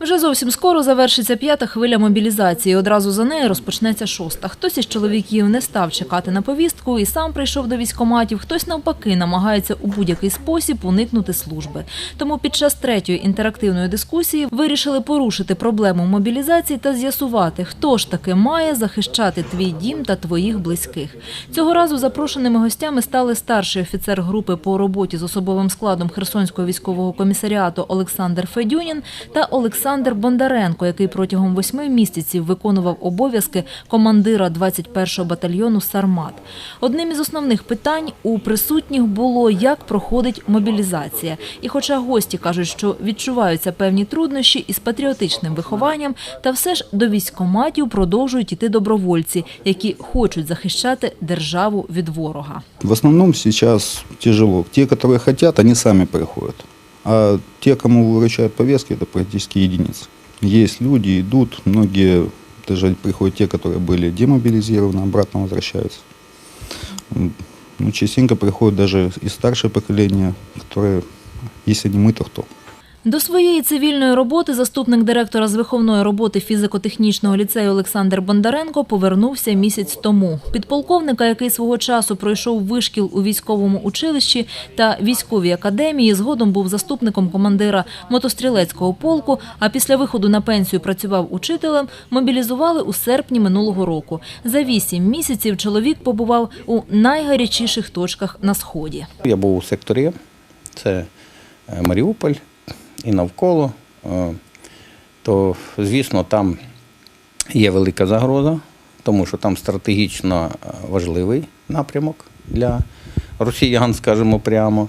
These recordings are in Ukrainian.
Вже зовсім скоро завершиться п'ята хвиля мобілізації. Одразу за нею розпочнеться шоста. Хтось із чоловіків не став чекати на повістку і сам прийшов до військоматів. Хтось навпаки намагається у будь-який спосіб уникнути служби. Тому під час третьої інтерактивної дискусії вирішили порушити проблему мобілізації та з'ясувати, хто ж таки має захищати твій дім та твоїх близьких. Цього разу запрошеними гостями стали старший офіцер групи по роботі з особовим складом Херсонського військового комісаріату Олександр Федюнін та Олександр Бондаренко, який протягом восьми місяців виконував обов'язки командира 21-го батальйону Сармат. Одним із основних питань у присутніх було, як проходить мобілізація. І хоча гості кажуть, що відчуваються певні труднощі із патріотичним вихованням, та все ж до військкоматів продовжують іти добровольці, які хочуть захищати державу від ворога. В основном сейчас тяжело. Те, которые хотят, они сами приходят. А те, кому выручают повестки, это практически единицы. Есть люди, идут, многие даже приходят те, которые были демобилизированы, обратно возвращаются. Ну, частенько приходят даже и старшее поколение, которые, если не мы, то кто? До своєї цивільної роботи заступник директора з виховної роботи фізико-технічного ліцею Олександр Бондаренко повернувся місяць тому. Підполковника, який свого часу пройшов вишкіл у військовому училищі та військовій академії, згодом був заступником командира мотострілецького полку. А після виходу на пенсію працював учителем. Мобілізували у серпні минулого року. За вісім місяців чоловік побував у найгарячіших точках на сході. Я був у секторі, це е, Маріуполь і навколо. Е, То, звісно, там є велика загроза, тому що там стратегічно е, важливий напрямок для росіян, скажімо прямо.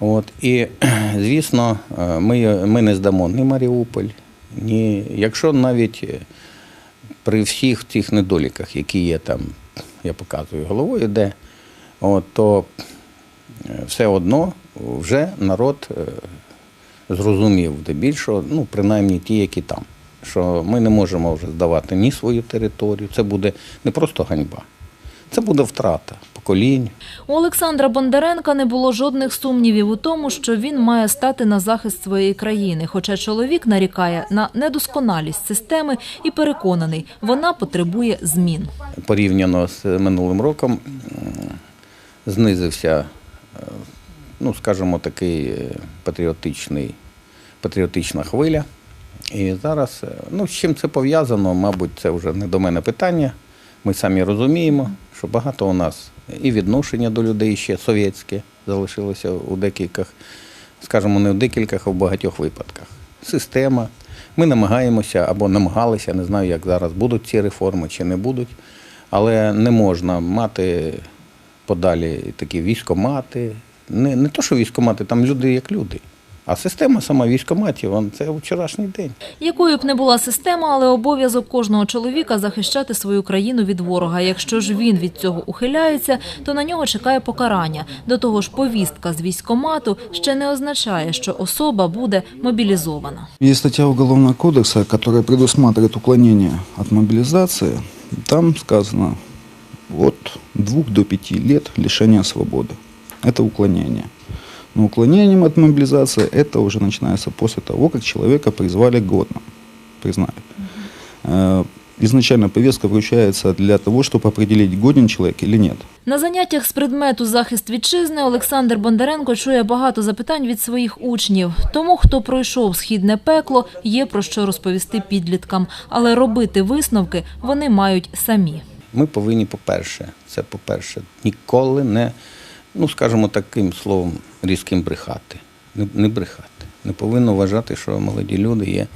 От. І, звісно, е, ми, ми не здамо ні Маріуполь, ні. Якщо навіть при всіх цих недоліках, які є там, я показую головою, де, от, то все одно вже народ зрозумів здебільшого, ну, принаймні ті, які там, що ми не можемо вже здавати ні свою територію. Це буде не просто ганьба, це буде втрата поколінь. У Олександра Бондаренка не було жодних сумнівів у тому, що він має стати на захист своєї країни. Хоча чоловік нарікає на недосконалість системи і переконаний, вона потребує змін. порівняно з минулим роком знизився, ну, скажімо, такий е, патріотичний, патріотична хвиля. І зараз, е, ну, з чим це пов'язано, мабуть, це вже не до мене питання. Ми самі розуміємо, що багато у нас і відношення до людей ще совєтське залишилося у декількох, скажімо, не в декількох, а в багатьох випадках. Система. Ми намагаємося або намагалися, не знаю, як зараз будуть ці реформи чи не будуть, але не можна мати подалі такі військомати. Не, не то, що військомати, там люди як люди. А система сама військоматів, це вчорашній день. Якою б не була система, але обов'язок кожного чоловіка захищати свою країну від ворога. Якщо ж він від цього ухиляється, то на нього чекає покарання. До того ж, повістка з військомату ще не означає, що особа буде мобілізована. Есть статья Уголовного кодекса, которая предусматривает уклонение от мобилизации. Там сказано от 2 до 5 лет лишения свободы. Это уклонение. Но уклонением от мобилизации это уже начинается после того, как человека призвали годным. Признали. Э, Изначально повестка вручается для того, чтобы определить, годен человек или нет. На заняттях з предмету захист вітчизни Олександр Бондаренко чує багато запитань від своїх учнів. Тому, хто пройшов східне пекло, є про що розповісти підліткам, але робити висновки вони мають самі. Ми повинні, по-перше, це по-перше, ніколи не, ну скажімо таким словом, різким брехати. Не, не брехати. Не повинно вважати, що молоді люди є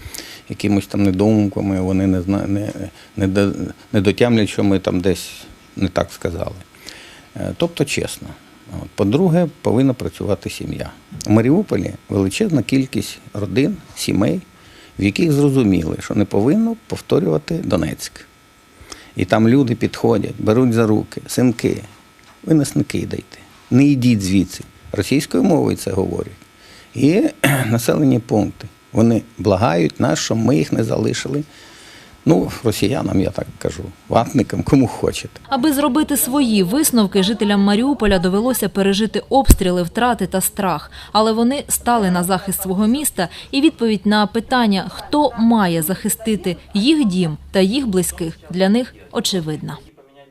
якимось там недоумками, вони не, зна, не, не, до- не дотямлять, що ми там десь не так сказали. Е, Тобто чесно. По-друге, повинна працювати сім'я. У Маріуполі величезна кількість родин, сімей, в яких зрозуміли, що не повинно повторювати Донецьк. І там люди підходять, беруть за руки, синки, ви нас не кидайте, не йдіть звідси. Російською мовою це говорять. І населені пункти. Вони благають нас, щоб ми їх не залишили Ну, росіянам я так кажу, ватникам, кому хочете. Аби зробити свої висновки, жителям Маріуполя довелося пережити обстріли, втрати та страх. Але вони стали на захист свого міста, і відповідь на питання, хто має захистити їх дім та їх близьких, для них очевидна.